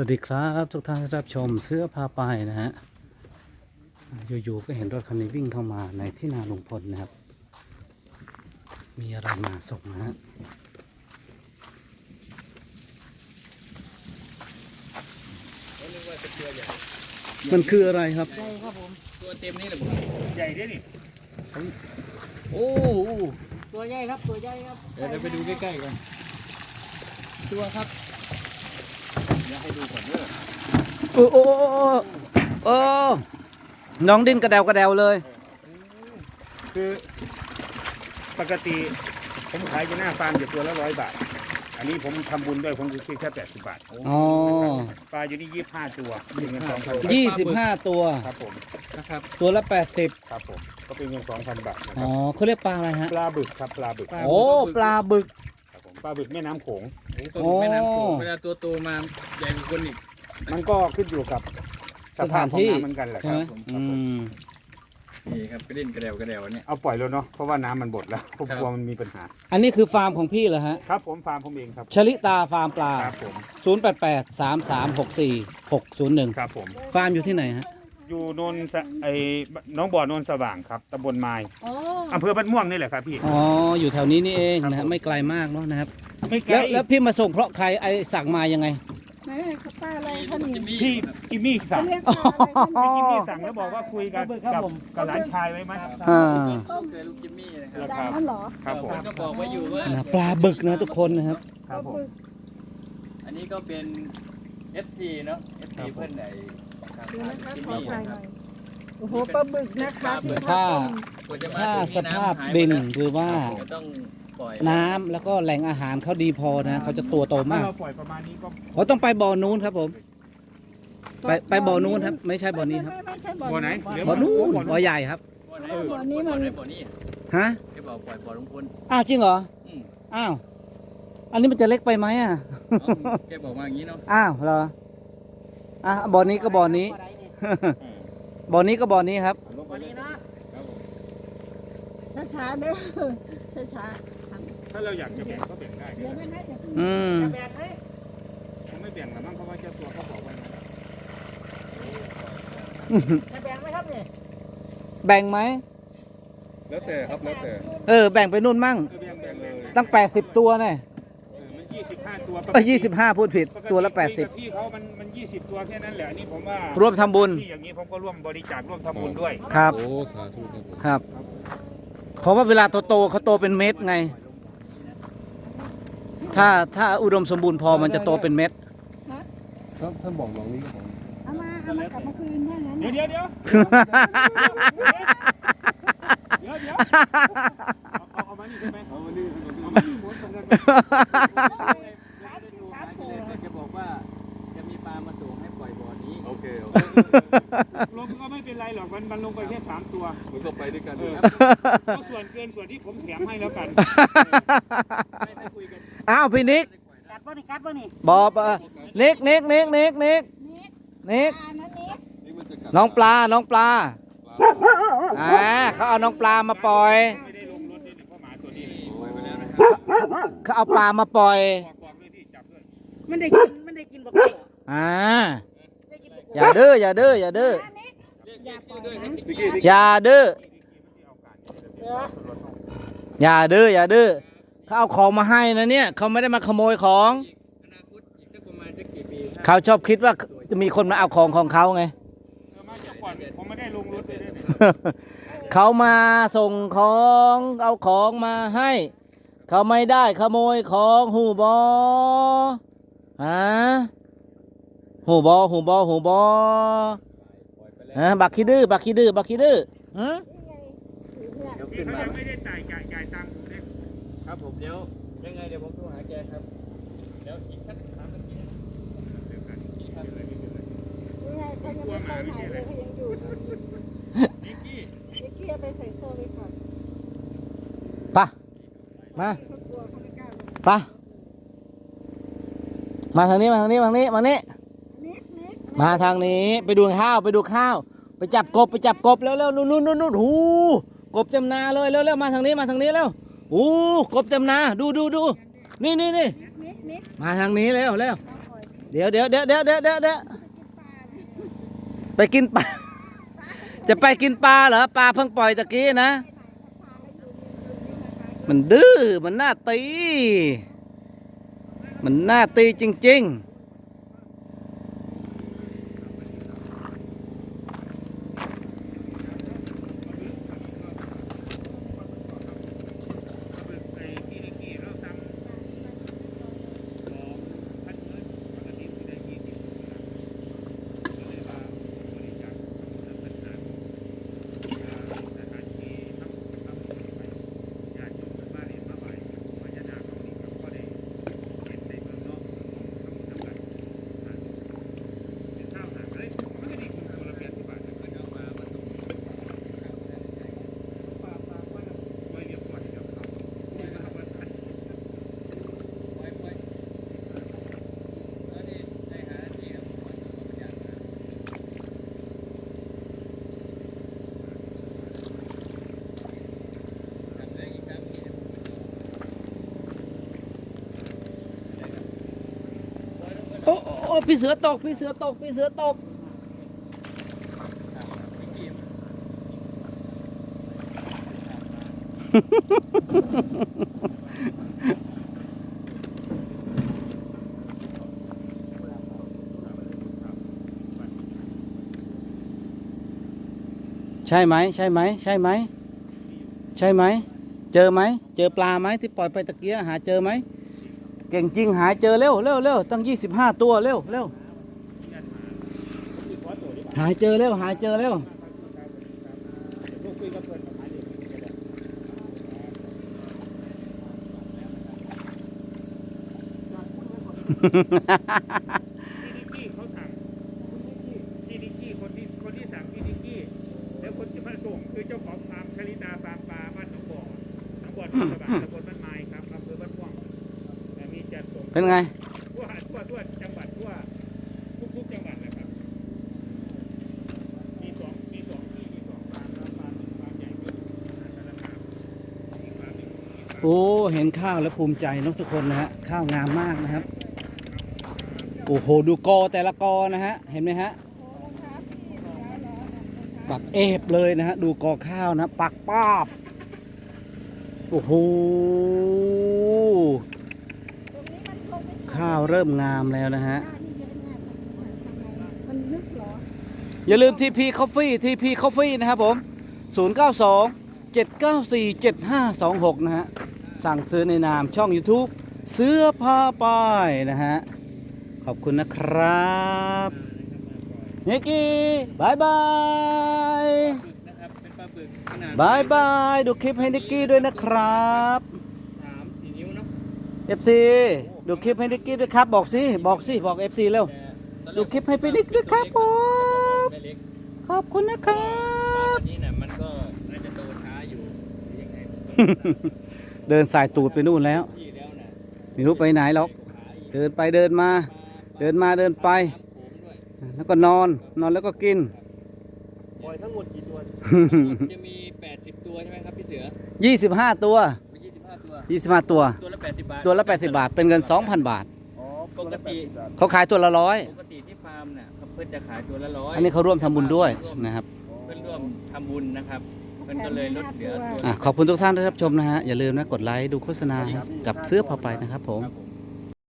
วัสดีครับทุกท่านที่รับชมเสื้อพาไปนะฮะอยู่ๆก็เห็นรถคันนี้วิ่งเข้ามาในที่นาลุงพลนะครับ มีอะไรมาส่งนะฮะมันคืออะไรครับตัวเต็มนี่แหละผมใหญ่ด้วยนี่โอ้โหตัวใหญ่ครับตัวใหญ่ครับเดี๋ยวเราไปดูใกล้ๆกันตัวครับเดี๋ยวให้ดูก่อนเด้อโอ้โอ้โอ้โอ้โอ้น้องดิ้นกระเดวกระเดวเลย คือปกติผมขายอยู่หน้าฟาร์มอยู่ตัวละร้อยบาท อันนี้ผมทำบุญด้วยผมจะคิดแค่แปดสิบบาทอ๋อ ปลาอยู่นี่ยี่สิบห้าตัวเป็นเงินสองพันยี่สิบห้าตัว ครับผมนะครับตัวละแปดสิบครับผมก็เป็นเงินสองพันบาทนะคอ๋รัอบเขาเรียกปลาอะไรฮะ ปลาบึกครับปลาบึกโอ้ ปลาบึก ครับผมปลาบึกแม่น้ำโขง ตัวแม่น้ำโขงเวลาตัวโตมาใหญ่กว่าคนอีกมันก็ขึ้นอยู่กับสถานที่สภพของำเหมือนกันแหละใช่คไหรัมบผมอืมนี่ครับกระดิ่นกระเดวกระเดวเนี่ยเอาปล่อยแล้วเนาะเพราะว่าน้ำมันบดแล้วผมครับกลัวมันมีปัญหา อันนี้คือฟาร์มของพี่เหรอฮะครับผมฟาร์มผมเองครับชลิตาฟาร์มปลาครับผม088 3364 601ครับผมฟาร์มอยู่ที่ไหนฮะอยู่โนนสะไอ้น้องบ่อโนนสว่างครับตำบลไม้อ๋ออำเภอบ้านม่วงนี่แหละครับพี่อ๋ออยู่แถวนี้นี่เองนะครัฮะบผมไม่ไกลมากเนาะนะครับ ไม่ไกลแล้วแล้วพี่มาส่งเพราะใครไอสั่งมายังไงไหนเขาป้าอะไรท่านจินี่มมี่พี่จิมมี่เขาสั่งเรียกปลาอะไรท่านพี่จิมนี่มี่สั่งแล้วบอกว่าคุยกันครับกับผมกับหลานชายไว้ไหมอ่าลูกเคยลูกจิมมี่นะครับดังนั้นเหรอครับผมนก็บอกไว้อยู่ว่านะปลาบึกนะทุกคนนะครับ ครับผม อันนี้ก็เป็น FC เนาะ FC เพื่อนไหนครับดูนะคะจิมขอมี่ถ่ายนะหคน่รัอบยโอ้โหปลาบึกนะคะที่ถ้าเขาต้มกว่าจะมาถ้าถึงสนี่ภาพน้ำหายดินไปแล้วหรือว่าจะต้อง ปล่อยน้ำแล้วก็แหล่งอาหารเขาดีพอนะเขาจะตัวโตถ้ามากเราปล่อยประมาณนี้ก็เราต้องไปบ่อนู้นครับผม ไปไปบ่อนู้นครับ ไม่ใช่บ่อนี้ครับไม่ไม่ใช่บ่อบ่อไหนบ่อนู้นบ่อบ่อใหญ่ครับบ่อไหนบ่อนี้มันบ่อนี้ฮะแกบอกปล่อยบ่อลุงพล อ้าวจริงเหรออืม อ้าวอันนี้มันจะเล็กไปไหมอะเอาแกบอกมาอย่างนี้เนาะอ้าวเหรออะบ่อนี้ก็บ่อนี้ บ่อนี้ก็บ่อนี้ครับ บ่อนี้นะครับผมช้าๆเด้อช้า ถ้าเราอยากจะแบ่งก็แบ่งได้ๆเดี๋ยวนะคะเดี๋ยวพึ่งอืม จะแบกไหมผมไม่แบ่งหรอกมั้งเพราะว่าเจ้าตัวเขาบอกไว้นะจะแบกไหมครับเนี่ยแบ่งไหม แล้วแต่ครับแล้วแต่เออ แบ่งไปนู่นมั่ง เออแบ่งแบ่งเลยตั้ง 80 ตัวเนี่ยเออมันยี่สิบห้าตัวเอ้ย25พูดผิดตัวละปกติพี่เขามันมันยี่สิบตัวแค่นั้นแหละอันนี่ผมว่าร่วมทำบุญ ที่อย่างนี้ผมก็ร่วมบริจาคร่วมทำบุญด้วย80ครับ โอ้สาธุครับผมครับ เพราะว่าเวลาโตๆเขาโตเป็นเม็ดไง ถ้าถ้าอุดมสมบูรณ์พอมันจะโตเป็นเม็ดครับท่านบอกตรงนี้ครับผมเอามาเอามากลับมาคืนได้งั้นเดี๋ยวเดี๋ยวเดี๋ยวเดี๋ยวเดี๋ยวเอาเอามานี่ใช่ไหมเอามานี่เอามานี่หมุนตรงนั้นไหมแกบอกว่าจะมีปลามาส่งให้ปล่อยบ่อนี้โอเคลงก็ไม่เป็นไรหรอกมันมันลงไปแค่สามตัวมันก็ไปด้วยกันเออก็ส่วนเกินส่วนที่ผมแถมให้แล้วกัน ไม่ไม่คุยกัน อ้าวพี่นิกกัดบ่นี่กัดบ่นี่บอบเออนิกนิกนิกนิกนิกนี่นิกปลานั้นนี่น้องปลาน้องปลาอ่าเขาเอาน้องปลามาปล่อย ไม่ได้ลงรถนี่เพราะหมาตัวนี้ปล่อยไปแล้วนะครับเขาเอาปลามาปล่อยบอกบอกเลยพี่จับด้วยมันได้กินมันได้กินบ่ไก่เหรออ่าได้กินบ่อย่าดื้ออย่าดื้ออย่าดื้ออันนี้อย่าปล่อยนะอย่าดื้อเอออย่าดื้ออย่าดื้อ เขาเอาของมาให้นะเนี่ยเขาไม่ได้มาขโมยของ อนาคตอีกสักประมาณสักกี่ปีเขาชอบคิดว่าจะมีคนมาเอาของของเขาไง เออมาจากก่อนผมไม่ได้ลงรถเลยเนี่ยเขามาส่งของเอาของมาให้ เขาไม่ได้ขโมยของหูบอฮะหูบอหูบอหูบอฮะบักขี้ดื้อบักขี้ดื้อบักขี้ดื้อหืมเดี๋ยวพี่ขึ้นเขามา ยังไม่ได้จ่ายจ่ายจ่ายตังค์ผมเลย ครับผมเดี๋ยวยังไงเดี๋ยวผมโทรหาแกครับเดี๋ยวอีกสักสามนาทีครับนี่ไงเขายังไม่ไปไหนเลยเขายังอยู่นิกกี้นิกกี้เอาไปใส่โซ่ไว้ก่อนไปะมาเขากลัวเขาไม่กล้าลงปะมาทางนี้มาทางนี้มาทางนี้มานี้ นิกนิกมาทางนี้ไปดูข้าวไปดูข้าว ไปจับกบไปจับกบแล้วแล้วนู่นนู่นนู่นนู่นหูกบเต็มนาเลยแล้วแล้วมาทางนี้มาทางนี้แล้ว หูกบเต็มนาดูดูดูนี่นี่นี่มาทางนี้แล้วแล้วเดี๋ยวเดี๋ยวเดี๋ยวเดี๋ยวเดี๋ยวเดี๋ยวไปกินปลาจะไปกินปลาเหรอปลาเพิ่งปล่อยตะกี้นะ มันดื้อมันน่าตี มันน่าตีจริงไอ้ที่นิกกี้เราทำสองพันเงินปกติสิได้ยี่สิบก็เลยว่าบริจาคทำบุญแล้วเป็นการสถานที่ทำทำบุญไปญาติโยมเป็นบ้านเรียนมาบ่ายพญานาคเขานี่ก็ได้เห็นในเมืองนอกทำบุญทำกันเป็นข้าวหาเลยมันก็ดีคุณตัวละแปดสิบบาทก็เอามามาตุนปลาปลาว่าไว้เรียบร้อยแล้วครับนี่ก็ทำวันทัน ๆ โอ้โอ้โอ้ พี่เสือตก พี่เสือตก พี่เสือตก ใช่ไหม ใช่ไหม ใช่ไหม ใช่ไหม เจอไหม เจอปลาไหมที่ปล่อยไปตะเกียหาเจอไหม เก่งจริงหายเจอเร็วเร็วเร็วตั้ง 25 ตัวเร็วเร็วหายเจอเร็วหายเจอเร็วลูกคุยกับเราะคีนิกกี้เขาสั่งพี่นิกกี้คนที่คนที่สั่งพี่นิกกี้แล้วคนที่มาส่งคือเจ้าของฟาร์มชลิตาฟาร์มปลาบ้านหนองบ่อหนองบ่อที่ตะบนตำบานไม้ครับอำเภอบ้านม่วงแต่มีจัดส่ง เป็นไง ทั่วทั่วทั่วจังหวัดทั่วทุกๆจังหวัดนะครับ มีสองมีสองที่มีสองฟาร์มแล้วฟาร์มหนึ่งฟาร์มใหญ่คือมหาสารคามอีกฟาร์มหนึ่งอีกฟาร์มโอ้เห็นข้าวแล้วภูมิใจเนอะทุกคนนะฮะข้าวงามมากนะครับ โอ้โหดูกอแต่ละกอนะฮะเห็นไหมฮะปักเอฟเลยนะฮะดูกอข้าวนะปักป้าบโอ้โห ข้าวเริ่มงามแล้วนะฮะ มันนึกเหรออย่าลืม TP Coffee TP Coffee นะครับผม 092 794 7526 นะฮะ สั่งซื้อในนามช่อง YouTube เสื้อผ้าป้ายนะฮะ ขอบคุณนะครับเนกกี้บายบายนะครับเป็นปลาบึกขนาด บายบาย ดูคลิปให้นิกกี้ด้วยนะครับ สามสี่นิ้วเนาะ FC ดูคลิปให้นิกกี้ด้วยครับ บอกสิบอกสิบอก FC เร็วแต่ตอนแรกดูคลิปให้พี่นิกด้วยครับผมไม่เล็กขอบคุณนะครัปลาบตัวนี้เนี่ยมันก็น่าจะโตช้าอยู่หรือยังไงเดินสายตูดไปนู่นแล้วที่แล้วนะไม่รู้ไปไหนหรอกเดินไปเดินมา เดินมาเดินไปโขงด้วยแล้วก็นอนนอนแล้วก็กินปล่อยทั้งหมดกี่ตัวจะมี 80 ตัวใช่ไหมครับพี่เสือ 25 ตัว มี25ตัว25ตัว ตัวละ80บาทตัวละ 80 บาท เป็นเงิน 2,000 บาท อ๋อปกติเขาขายตัวละร้อยปกติที่ฟาร์มเนี่ยเขาเพิ่นจะขายตัวละร้อยอันนี้เขาร่วมทำบุญด้วยนะครับเพื่อนร่วมทำบุญนะครับเพื่อนก็เลยลดเหลือตัวอะขอบคุณทุกท่านที่รับชมนะฮะ อย่าลืมนะ กดไลค์ดูโฆษณากับเสื้อผ้าไปนะครับผม ครับผม